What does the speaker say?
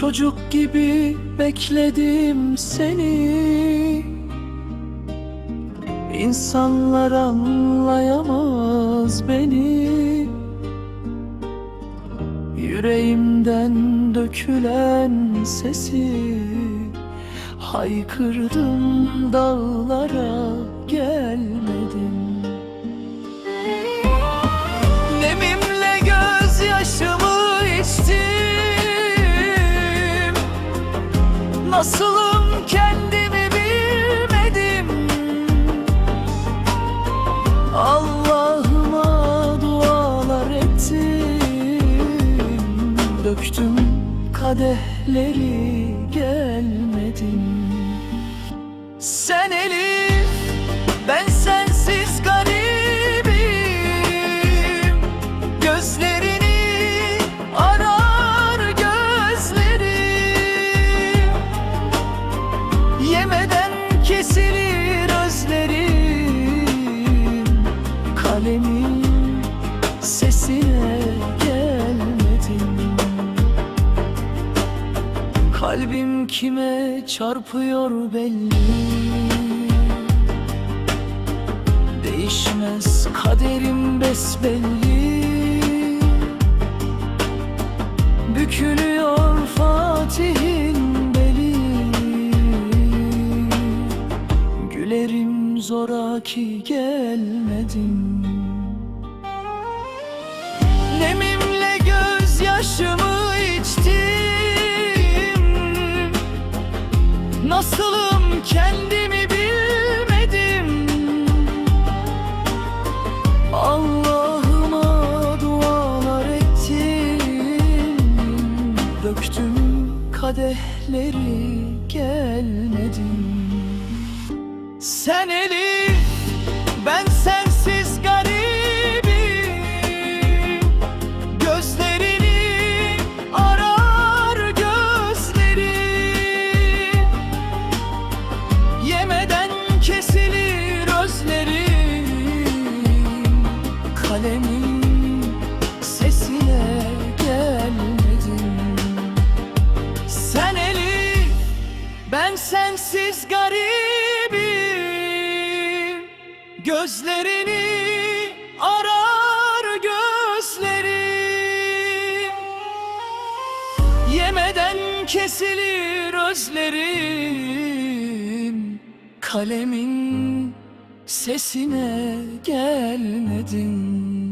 Çocuk gibi bekledim seni. İnsanlar anlayamaz beni. Yüreğimden dökülen sesi Haykırdım dağlara kendimi bilmedim. Allah'ıma dualar ettim. Döktüm kadehleri gelmedim. Sen Elif, Yemeden kesilir özlerim. Kalemin sesine gelmedim. Kalbim kime çarpıyor belli. Değişmez kaderim besbelli. Bükülüyor zoraki gelmedim. Nemimle gözyaşımı içtim. Nasılım kendimi bilmedim. Allah'ıma dualar ettim. Döktüm kadehleri gelmedim Sen Elif, kesilir özlerim. Kalemin sesine gelmedim